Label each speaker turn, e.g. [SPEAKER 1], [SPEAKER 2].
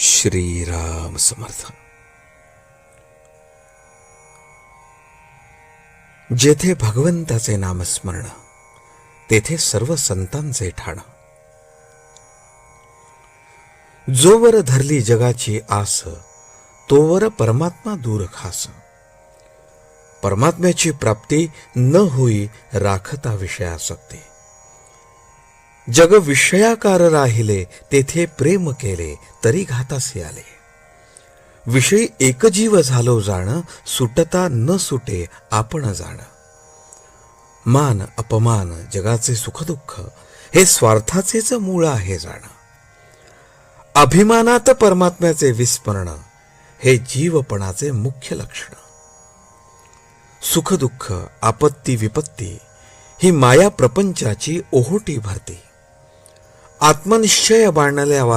[SPEAKER 1] श्रीराम समर्थ. जेथे भगवंताचे नामस्मरण तेथे सर्व संतांचे ठाण. जोवर धरली जगाची आस तोवर परमात्मा दूर खास. परमात्म्याची प्राप्ती न होई राखता विषयासक्ती. जग विषयाकार राहिले तेथे प्रेम केले तरी घातासे आले. विषयी एकजीव झालो जाण सुटता न सुटे आपण जाण. मान अपमान जगाचे सुखदुःख हे स्वार्थाचेच मूळ आहे जाण. अभिमानात परमात्म्याचे विस्मरण हे जीवपणाचे मुख्य लक्षण. सुखदुःख आपत्ती विपत्ती ही माया प्रपंचाची ओहोटी भरती. आत्मनिश्चय बाळणाऱ्या